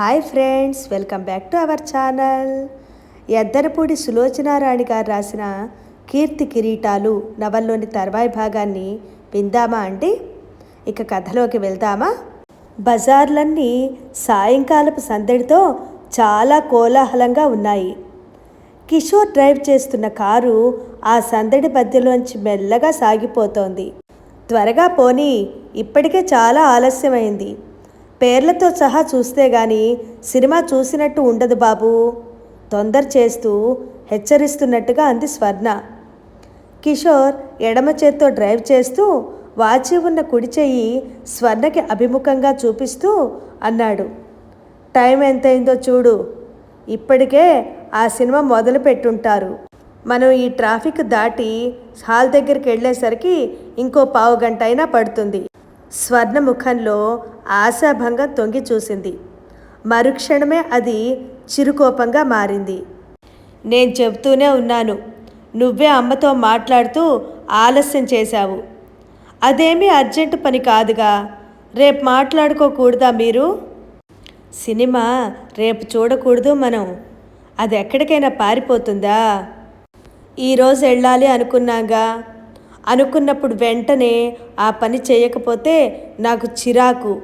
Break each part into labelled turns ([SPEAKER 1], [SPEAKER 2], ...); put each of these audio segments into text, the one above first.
[SPEAKER 1] Hi friends welcome back to our channel. Yaddanapudi Sulochanarani గారు రాసిన కీర్తి కిరీటాలు నవల్లోని తర్వాయి భాగాన్ని విందామా అండి? ఇక కథలోకి వెళ్దామా? బజార్లన్నీ సాయంకాలపు సందడితో చాలా కోలాహలంగా ఉన్నాయి. కిషోర్ డ్రైవ్ చేస్తున్న కారు ఆ సందడి మధ్యలోంచి మెల్లగా సాగిపోతోంది. త్వరగా పోనీ ఇప్పటికే చాలా ఆలస్యమైంది. పేర్లతో సహా చూస్తే గాని సినిమా చూసినట్టు ఉండదు బాబు. తొందర చేస్తూ హెచ్చరిస్తున్నట్టుగా అంది స్వర్ణ. కిషోర్ ఎడమ చేత్తో డ్రైవ్ చేస్తూ వాచి ఉన్న కుడి చెయ్యి స్వర్ణకి అభిముఖంగా చూపిస్తూ అన్నాడు. టైం ఎంతైందో చూడు. ఇప్పటికే ఆ సినిమా మొదలు పెట్టుంటారు. మనం ఈ ట్రాఫిక్ దాటి హాల్ దగ్గరికి వెళ్ళేసరికి ఇంకో పావు గంట అయినా పడుతుంది. స్వర్ణ ముఖంలో ఆశాభంగం తొంగి చూసింది. మరుక్షణమే అది చిరుకోపంగా మారింది. నేను చెబుతూనే ఉన్నాను. నువ్వే అమ్మతో మాట్లాడుతూ ఆలస్యం చేశావు. అదేమీ అర్జెంటు పని కాదుగా. రేపు మాట్లాడుకోకూడదా మీరు? సినిమా రేపు చూడకూడదు మనం. అది ఎక్కడికైనా పారిపోతుందా? ఈరోజు వెళ్ళాలి అనుకున్నాగా. అనుకున్నప్పుడు వెంటనే ఆ పని చేయకపోతే నాకు చిరాకు.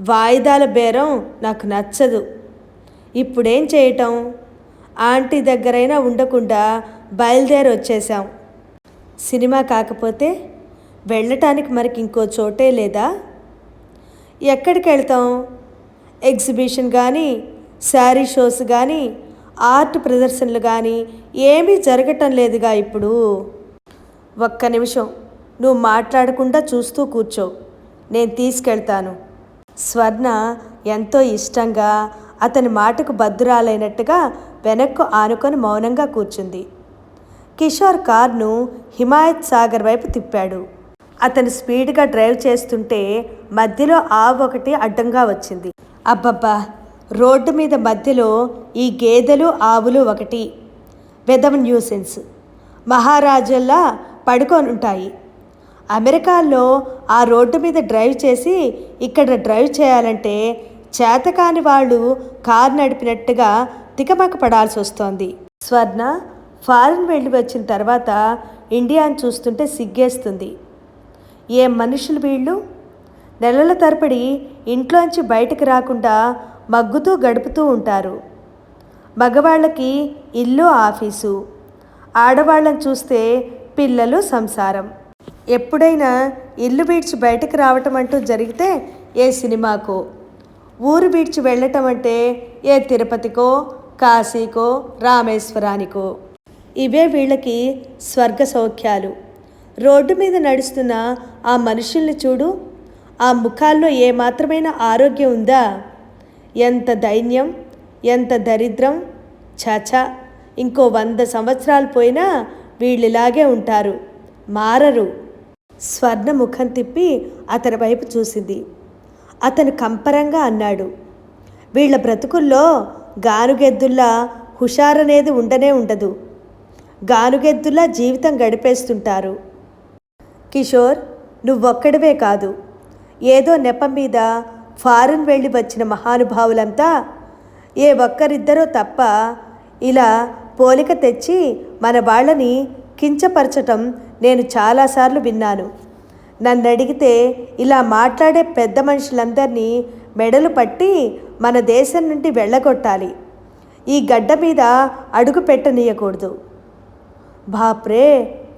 [SPEAKER 1] వాయిదాల బేరం నాకు నచ్చదు. ఇప్పుడేం చేయటం? ఆంటీ దగ్గరైనా ఉండకుండా బయలుదేరి వచ్చేసాం సినిమా కాకపోతే వెళ్ళటానికి మనకి ఇంకో చోటే లేదా? ఎక్కడికి వెళ్తాం ఎగ్జిబిషన్ కానీ శారీ షోస్ కానీ ఆర్ట్ ప్రదర్శనలు కానీ ఏమీ జరగటం లేదుగా ఇప్పుడు. ఒక్క నిమిషం. నువ్వు మాట్లాడకుండా చూస్తూ కూర్చో. నేను తీసుకెళ్తాను. స్వర్ణ ఎంతో ఇష్టంగా అతని మాటకు బద్దురాలైనట్టుగా వెనక్కు ఆనుకొని మౌనంగా కూర్చుంది. కిషోర్ కార్ను హిమాయత్ సాగర్ వైపు తిప్పాడు. అతను స్పీడ్గా డ్రైవ్ చేస్తుంటే మధ్యలో ఆవు ఒకటి అడ్డంగా వచ్చింది. అబ్బబ్బా! రోడ్డు మీద మధ్యలో ఈ గేదెలు ఆవులు ఒకటి. వెదవ న్యూసెన్స్. మహారాజల్లా పడుకొనుంటాయి. అమెరికాలో ఆ రోడ్డు మీద డ్రైవ్ చేసి ఇక్కడ డ్రైవ్ చేయాలంటే చేతకాని వాళ్ళు కారు నడిపినట్టుగా తికమక పడాల్సి వస్తోంది. స్వర్ణ ఫారిన్ వెళ్ళి వచ్చిన తర్వాత ఇండియాని చూస్తుంటే సిగ్గేస్తుంది. ఏం మనుషులు వీళ్ళు? నెలల తరబడి ఇంట్లోంచి బయటకు రాకుండా మగ్గుతూ గడుపుతూ ఉంటారు. మగవాళ్ళకి ఇల్లు ఆఫీసు. ఆడవాళ్ళని చూస్తే పిల్లలు సంసారం. ఎప్పుడైనా ఇల్లు బీడ్చి బయటకు రావటం అంటూ జరిగితే ఏ సినిమాకో? ఊరు బీడ్చి వెళ్ళటం అంటే ఏ తిరుపతికో కాశీకో రామేశ్వరానికో? ఇవే వీళ్ళకి స్వర్గ సౌఖ్యాలు. రోడ్డు మీద నడుస్తున్న ఆ మనుషుల్ని చూడు. ఆ ముఖాల్లో ఏమాత్రమైన ఆరోగ్యం ఉందా? ఎంత దైన్యం ఎంత దరిద్రం. చాచా ఇంకో వంద సంవత్సరాలు పోయినా వీళ్ళిలాగే ఉంటారు. మారరు. స్వర్ణ ముఖం తిప్పి అతని వైపు చూసింది. అతను కంపరంగా అన్నాడు. వీళ్ళ బ్రతుకుల్లో గానుగెద్దుల్లా హుషారనేది ఉండనే ఉండదు. గానుగెద్దుల్లా జీవితం గడిపేస్తుంటారు. కిషోర్ నువ్వొక్కడివే కాదు. ఏదో నెపం మీద ఫారెన్ వెళ్ళి వచ్చిన మహానుభావులంతా ఏ ఒక్కరిద్దరో తప్ప ఇలా పోలిక తెచ్చి మన వాళ్ళని కించపరచటం నేను చాలాసార్లు విన్నాను. నన్ను అడిగితే ఇలా మాట్లాడే పెద్ద మనుషులందరినీ మెడలు పట్టి మన దేశం నుండి వెళ్ళగొట్టాలి. ఈ గడ్డ మీద అడుగు పెట్టనీయకూడదు. బాప్రే!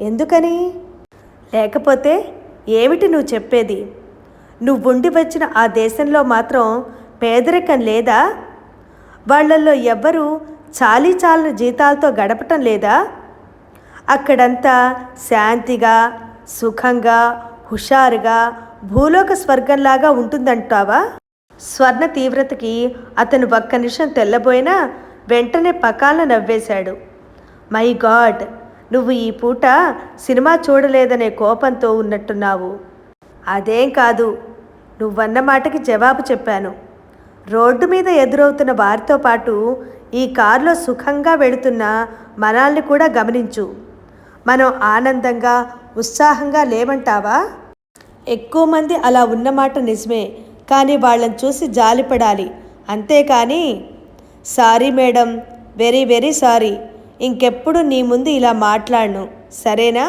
[SPEAKER 1] ఎందుకని? లేకపోతే ఏమిటి నువ్వు చెప్పేది? నువ్వుండి వచ్చిన ఆ దేశంలో మాత్రం పేదరికం లేదా? వాళ్ళల్లో ఎవ్వరూ చాలీ చాలని జీతాలతో గడపటం లేదా? అక్కడంతా శాంతిగా సుఖంగా హుషారుగా భూలోక స్వర్గంలాగా ఉంటుందంటావా? స్వర్ణ తీవ్రతకి అతను ఒక్క నిమిషం తెల్లబోయినా వెంటనే పకాల నవ్వేశాడు. మై గాడ్ నువ్వు ఈ పూట సినిమా చూడలేదనే కోపంతో ఉన్నట్టున్నావు. అదేం కాదు నువ్వన్న మాటకి జవాబు చెప్పాను. రోడ్డు మీద ఎదురవుతున్న వారితో పాటు ఈ కారులో సుఖంగా వెళుతున్న మనల్ని కూడా గమనించు. మనం ఆనందంగా ఉత్సాహంగా లేమంటావా? ఎక్కువ మంది అలా ఉన్నమాట నిజమే కానీ వాళ్ళని చూసి జాలిపడాలి అంతేకాని sorry madam very very sorry. ఇంకెప్పుడు నీ ముందు ఇలా మాట్లాడను సరేనా?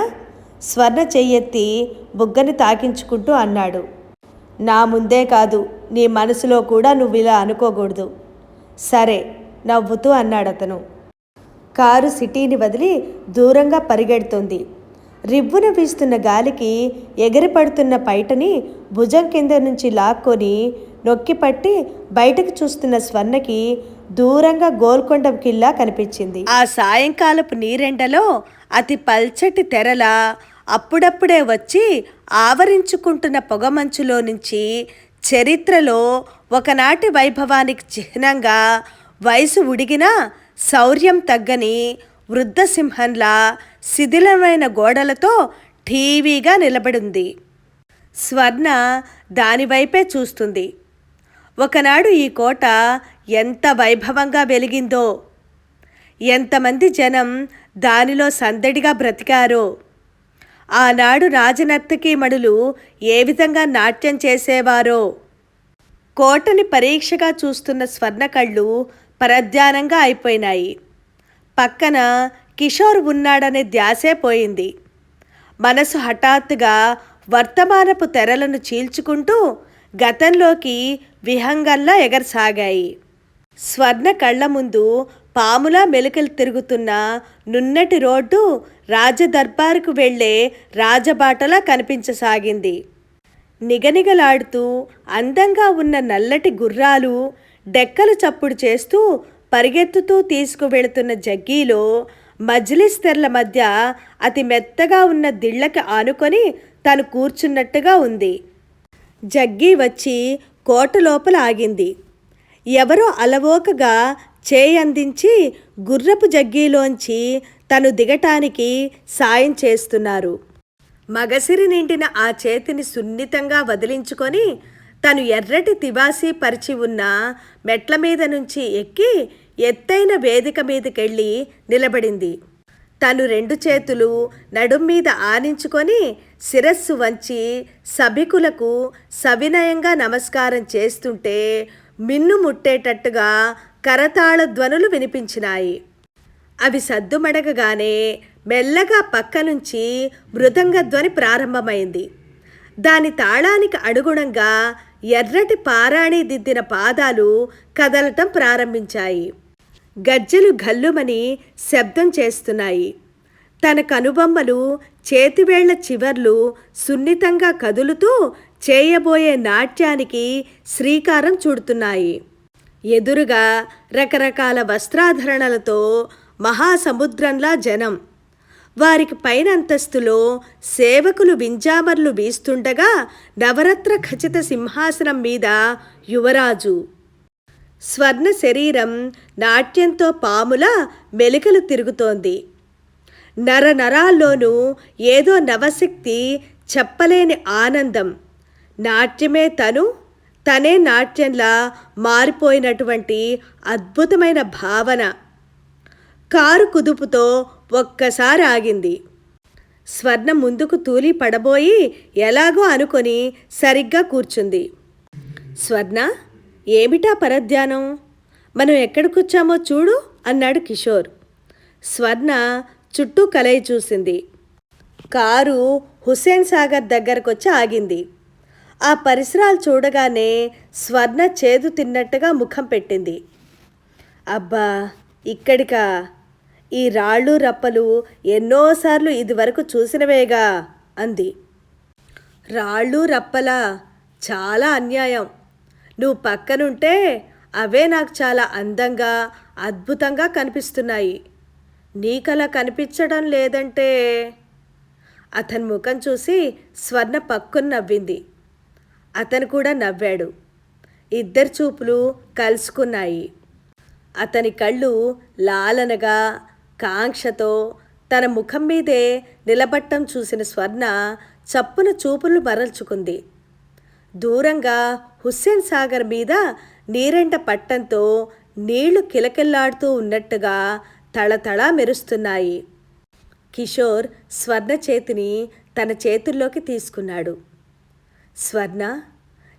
[SPEAKER 1] స్వర్ణ చెయ్యెత్తి బుగ్గని తాకించుకుంటూ అన్నాడు. నా ముందే కాదు నీ మనసులో కూడా నువ్వు ఇలా అనుకోకూడదు. సరే నవ్వుతూ అన్నాడు అతను కారు సిటీని వదిలి దూరంగా పరిగెడుతోంది. రివ్వున వీస్తున్న గాలికి ఎగిరిపడుతున్న పైటని భుజం కింద నుంచి లాక్కొని నొక్కిపట్టి బయటకు చూస్తున్న స్వర్ణకి దూరంగా గోల్కొండ కిల్లా కనిపించింది. ఆ సాయంకాలపు నీరెండలో అతి పల్చటి తెరల అప్పుడప్పుడే వచ్చి ఆవరించుకుంటున్న పొగమంచులో నుంచి చరిత్రలో ఒకనాటి వైభవానికి చిహ్నంగా వయసు ఉడిగినా శౌర్యం తగ్గని వృద్ధసింహంలా శిథిలమైన గోడలతో ఠీవీగా నిలబడింది. స్వర్ణ దానివైపే చూస్తుంది. ఒకనాడు ఈ కోట ఎంత వైభవంగా వెలిగిందో. ఎంతమంది జనం దానిలో సందడిగా బ్రతికారో. ఆనాడు రాజనర్తకీమణులు ఏ విధంగా నాట్యం చేసేవారో. కోటని పరీక్షగా చూస్తున్న స్వర్ణ కళ్ళు పరధ్యానంగా అయిపోయినాయి. పక్కన కిషోర్ ఉన్నాడనే ధ్యాసే పోయింది. మనసు హఠాత్తుగా వర్తమానపు తెరలను చీల్చుకుంటూ గతంలోకి విహంగల్లా ఎగరసాగాయి. స్వర్ణ కళ్ళ ముందు పాములా మెలికలు తిరుగుతున్న నున్నటి రోడ్డు రాజదర్బారుకు వెళ్ళే రాజబాటలా కనిపించసాగింది. నిగనిగలాడుతూ అందంగా ఉన్న నల్లటి గుర్రాలు డెక్కలు చప్పుడు చేస్తూ పరిగెత్తుతూ తీసుకువెళుతున్న జగ్గీలో మజ్లిస్ తెరల మధ్య అతి మెత్తగా ఉన్న దిళ్ళకి ఆనుకొని తను కూర్చున్నట్టుగా ఉంది. జగ్గీ వచ్చి కోట లోపల ఆగింది. ఎవరో అలవోకగా చేయందించి గుర్రపు జగ్గీలోంచి తను దిగటానికి సాయం చేస్తున్నారు. మగసిరి నిండిన ఆ చేతిని సున్నితంగా వదిలించుకొని తను ఎర్రటి తివాసీ పరిచి ఉన్న మెట్ల మీద నుంచి ఎక్కి ఎత్తైన వేదిక మీదకెళ్ళి నిలబడింది. తను రెండు చేతులు నడుం మీద ఆనించుకొని శిరస్సు వంచి సభికులకు సవినయంగా నమస్కారం చేస్తుంటే మిన్ను ముట్టేటట్టుగా కరతాళ ధ్వనులు వినిపించినాయి. అవి సద్దుమడగగానే మెల్లగా పక్క నుంచి మృదంగ ధ్వని ప్రారంభమైంది. దాని తాళానికి అనుగుణంగా ఎర్రటి పారాణి దిద్దిన పాదాలు కదలటం ప్రారంభించాయి. గజ్జెలు గల్లుమని శబ్దం చేస్తున్నాయి. తన కనుబొమ్మలు చేతివేళ్ళ చివర్లు సున్నితంగా కదులుతూ చేయబోయే నాట్యానికి శ్రీకారం చుడుతున్నాయి. ఎదురుగా రకరకాల వస్త్రాధరణలతో మహాసముద్రంలా జనం. వారికి పైన అంతస్తులో సేవకులు వింజామర్లు వీస్తుండగా నవరత్న ఖచిత సింహాసనం మీద యువరాజు. స్వర్ణ శరీరం నాట్యంతో పాముల మెలికలు తిరుగుతోంది. నర నరాల్లోనూ ఏదో నవశక్తి చెప్పలేని ఆనందం. నాట్యమే తను తనే నాట్యంలా మారిపోయినటువంటి అద్భుతమైన భావన. కారు కుదుపుతో ఒక్కసారి ఆగింది. స్వర్ణ ముందుకు తూలి పడబోయి ఎలాగో అనుకొని సరిగ్గా కూర్చుంది. స్వర్ణ ఏమిటా పరధ్యానం? మనం ఎక్కడికొచ్చామో చూడు అన్నాడు కిషోర్. స్వర్ణ చుట్టూ కలయి చూసింది. కారు హుస్సేన్ సాగర్ దగ్గరకొచ్చి ఆగింది. ఆ పరిసరాలు చూడగానే స్వర్ణ చేదు తిన్నట్టుగా ముఖం పెట్టింది. అబ్బా ఇక్కడికా? ఈ రాళ్ళు రప్పలు ఎన్నోసార్లు ఇదివరకు చూసినవేగా? అంది. రాళ్ళు రప్పలా? చాలా అన్యాయం. నువ్వు పక్కనుంటే అవే నాకు చాలా అందంగా అద్భుతంగా కనిపిస్తున్నాయి. నీకలా కనిపించడం లేదంటే? అతని ముఖం చూసి స్వర్ణ పక్కున నవ్వింది. అతను కూడా నవ్వాడు. ఇద్దరు చూపులు కలుసుకున్నాయి. అతని కళ్ళు లాలనగా కాంక్షతో తన ముఖం మీదే నిలబట్టం చూసిన స్వర్ణ చప్పున చూపులు మరల్చుకుంది. దూరంగా హుస్సేన్ సాగర్ మీద నీరెండ పట్టంతో నీళ్ళు కిలకిల్లాడుతూ ఉన్నట్టుగా తళతళ మెరుస్తున్నాయి. కిషోర్ స్వర్ణ చేతిని తన చేతుల్లోకి తీసుకున్నాడు. స్వర్ణ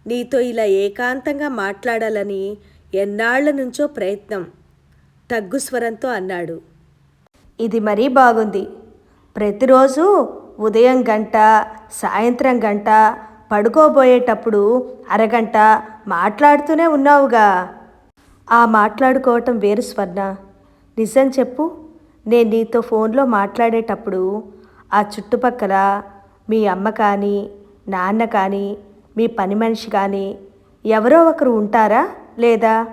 [SPEAKER 1] నీతో ఇలా ఏకాంతంగా మాట్లాడాలని ఎన్నాళ్ళ నుంచో ప్రయత్నం. తగ్గు స్వరంతో అన్నాడు. ఇది మరీ బాగుంది. ప్రతిరోజు ఉదయం గంట సాయంత్రం గంట పడుకోబోయేటప్పుడు అరగంట మాట్లాడుతూనే ఉన్నావుగా. ఆ మాట్లాడుకోవటం వేరు స్వర్ణ. నిజం చెప్పు. నేను నీతో ఫోన్లో మాట్లాడేటప్పుడు ఆ చుట్టుపక్కల మీ అమ్మ కానీ నాన్న కానీ మీ పని మనిషి కానీ ఎవరో ఒకరు ఉంటారా లేదా?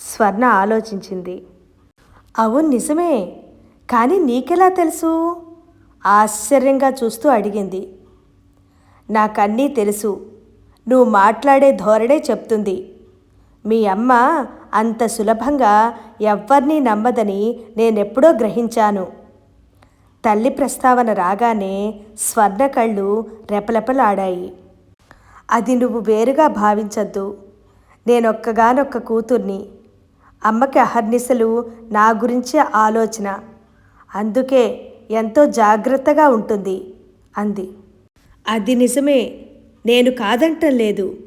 [SPEAKER 1] స్వర్ణ ఆలోచించింది. అవును నిజమే. కానీ నీకెలా తెలుసు? ఆశ్చర్యంగా చూస్తూ అడిగింది. నాకన్నీ తెలుసు. నువ్వు మాట్లాడే ధోరణే చెప్తుంది. మీ అమ్మ అంత సులభంగా ఎవ్వరినీ నమ్మదని నేనెప్పుడో గ్రహించాను. తల్లి ప్రస్తావన రాగానే స్వర్ణ కళ్ళు రెపరెపలాడాయి. అది నువ్వు వేరుగా భావించద్దు. నేనొక్కగానొక్క కూతుర్ని. అమ్మకి అహర్నిశలు నా గురించే ఆలోచన. అందుకే ఎంతో జాగ్రత్తగా ఉంటుంది అంది. అది నిజమే నేను కాదంటం లేదు.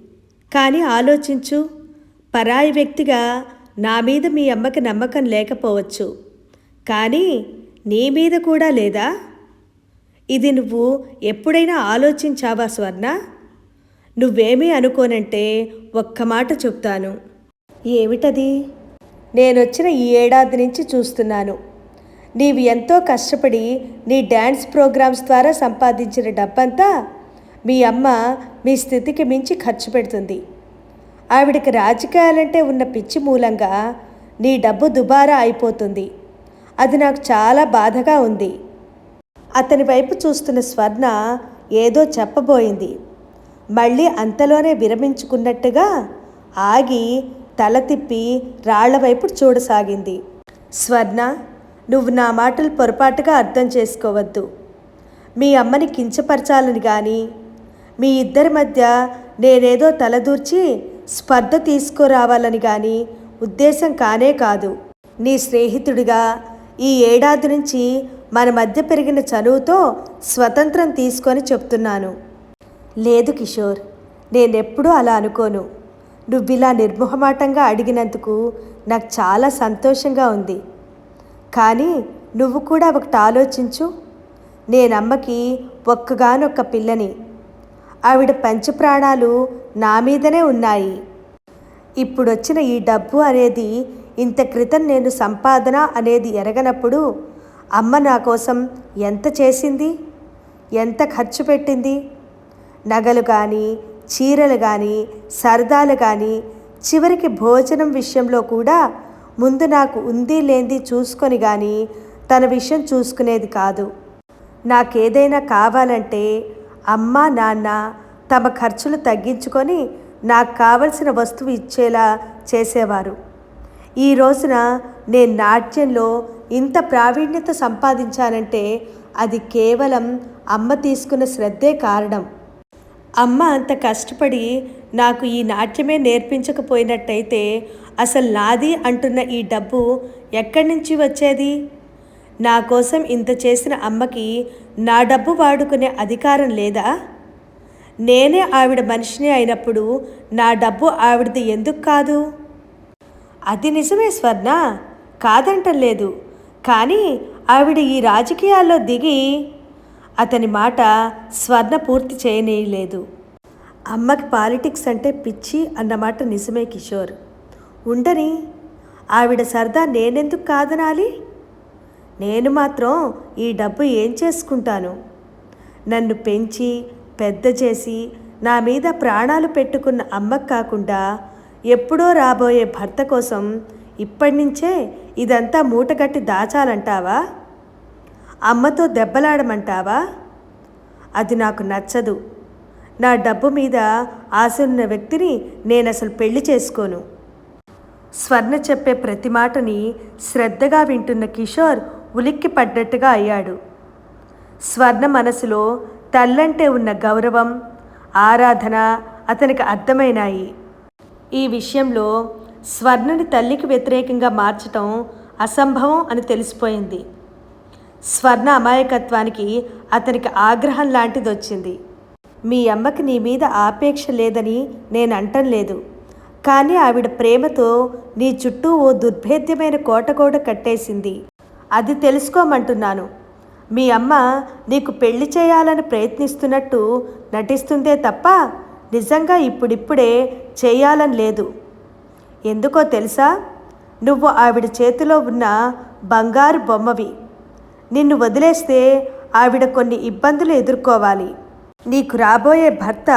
[SPEAKER 1] కానీ ఆలోచించు పరాయి వ్యక్తిగా నా మీద మీ అమ్మకి నమ్మకం లేకపోవచ్చు. కానీ నీ మీద కూడా లేదా? ఇది నువ్వు ఎప్పుడైనా ఆలోచించావా స్వర్ణ? నువ్వేమీ అనుకోనంటే ఒక్క మాట చెప్తాను. ఏమిటది? నేనొచ్చిన ఈ ఏడాది నుంచి చూస్తున్నాను. నీవు ఎంతో కష్టపడి నీ డ్యాన్స్ ప్రోగ్రామ్స్ ద్వారా సంపాదించిన డబ్బంతా మీ అమ్మ మీ స్థితికి మించి ఖర్చు పెడుతుంది. ఆవిడకి రాజకీయాలంటే ఉన్న పిచ్చి మూలంగా నీ డబ్బు దుబారా అయిపోతుంది. అది నాకు చాలా బాధగా ఉంది. అతని వైపు చూస్తున్న స్వర్ణ ఏదో చెప్పబోయింది. మళ్ళీ అంతలోనే విరమించుకున్నట్టుగా ఆగి తల తిప్పి రాళ్ళ వైపు చూడసాగింది. స్వర్ణ నువ్వు నా మాటలు పొరపాటుగా అర్థం చేసుకోవద్దు. మీ అమ్మని కించపరచాలని కానీ మీ ఇద్దరి మధ్య నేనేదో తలదూర్చి స్పర్ధ తీసుకురావాలని కానీ ఉద్దేశం కానే కాదు. నీ స్నేహితుడిగా ఈ ఏడాది నుంచి మన మధ్య పెరిగిన చనువుతో స్వతంత్రం తీసుకొని చెప్తున్నాను. లేదు కిషోర్ నేనెప్పుడూ అలా అనుకోను. నువ్విలా నిర్మోహమాటంగా అడిగినందుకు నాకు చాలా సంతోషంగా ఉంది. కానీ నువ్వు కూడా ఒకటి ఆలోచించు. నేనమ్మకి ఒక్కగానొక్క పిల్లని. ఆవిడ పంచప్రాణాలు నా మీదనే ఉన్నాయి. ఇప్పుడొచ్చిన ఈ డబ్బు అనేది ఇంత క్రితం నేను సంపాదన అనేది ఎరగనప్పుడు అమ్మ నా కోసం ఎంత చేసింది? ఎంత ఖర్చు పెట్టింది? నగలు కానీ చీరలు కానీ సరదాలు కానీ చివరికి భోజనం విషయంలో కూడా ముందు నాకు ఉంది లేంది చూసుకొని కానీ తన విషయం చూసుకునేది కాదు. నాకేదైనా కావాలంటే అమ్మ నాన్న తమ ఖర్చులు తగ్గించుకొని నాకు కావలసిన వస్తువు ఇచ్చేలా చేసేవారు. ఈ రోజున నేను నాట్యంలో ఇంత ప్రావీణ్యత సంపాదించానంటే అది కేవలం అమ్మ తీసుకున్న శ్రద్ధే కారణం. అమ్మ అంత కష్టపడి నాకు ఈ నాట్యమే నేర్పించకపోయినట్టయితే అసలు నాది అంటున్న ఈ డబ్బు ఎక్కడి నుంచి వచ్చేది? నా కోసం ఇంత చేసిన అమ్మకి నా డబ్బు వాడుకునే అధికారం లేదా? నేనే ఆవిడ మనిషిని అయినప్పుడు నా డబ్బు ఆవిడది ఎందుకు కాదు? అది నిజమే స్వర్ణ. కాదంటం లేదు. కానీ ఆవిడ ఈ రాజకీయాల్లో దిగి అతని మాట స్వర్ణ పూర్తి చేయనీయలేదు. అమ్మకి పాలిటిక్స్ అంటే పిచ్చి అన్నమాట నిజమే కిషోర్. ఉండని ఆవిడ సరదా నేనెందుకు కాదనాలి? నేను మాత్రం ఈ డబ్బు ఏం చేసుకుంటాను? నన్ను పెంచి పెద్ద చేసి నా మీద ప్రాణాలు పెట్టుకున్న అమ్మకు కాకుండా ఎప్పుడో రాబోయే భర్త కోసం ఇప్పటి నుంచే ఇదంతా మూటగట్టి దాచాలంటావా? అమ్మతో దెబ్బలాడమంటావా? అది నాకు నచ్చదు. నా డబ్బు మీద ఆశ ఉన్న వ్యక్తిని నేను అసలు పెళ్ళి చేసుకోను. స్వర్ణ చెప్పే ప్రతి మాటని శ్రద్ధగా వింటున్న కిషోర్ ఉలిక్కి పడ్డట్టుగా అయ్యాడు. స్వర్ణ మనసులో తల్లంటే ఉన్న గౌరవం ఆరాధన అతనికి అర్థమైనాయి. ఈ విషయంలో స్వర్ణని తల్లికి వ్యతిరేకంగా మార్చటం అసంభవం అని తెలిసిపోయింది. స్వర్ణ అమాయకత్వానికి అతనికి ఆగ్రహం లాంటిది వచ్చింది మీ అమ్మకి నీ మీద ఆపేక్ష లేదని నేను అంటం లేదు. కానీ ఆవిడ ప్రేమతో నీ చుట్టూ ఓ దుర్భేద్యమైన కోట కూడా కట్టేసింది. అది తెలుసుకోమంటున్నాను. మీ అమ్మ నీకు పెళ్ళి చేయాలని ప్రయత్నిస్తున్నట్టు నటిస్తుందే తప్ప నిజంగా ఇప్పుడిప్పుడే చేయాలని లేదు. ఎందుకో తెలుసా? నువ్వు ఆవిడ చేతిలో ఉన్న బంగారు బొమ్మవి. నిన్ను వదిలేస్తే ఆవిడ కొన్ని ఇబ్బందులు ఎదుర్కోవాలి. నీకు రాబోయే భర్త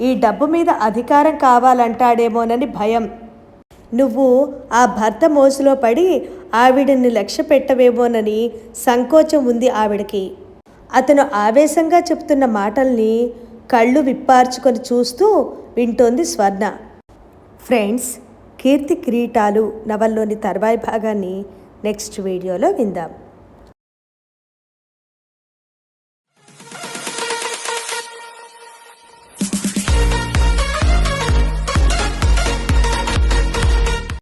[SPEAKER 1] ఈ డబ్బు మీద అధికారం కావాలంటాడేమోనని భయం. నువ్వు ఆ భర్త మోసులో పడి ఆవిడని లక్ష్య పెట్టవేమోనని సంకోచం ఉంది ఆవిడకి. అతను ఆవేశంగా చెప్తున్న మాటల్ని కళ్ళు విప్పార్చుకొని చూస్తూ వింటోంది స్వర్ణ. ఫ్రెండ్స్ కీర్తి కిరీటాలు నవల్లోని తర్వాయి భాగాన్ని నెక్స్ట్ వీడియోలో విందాం.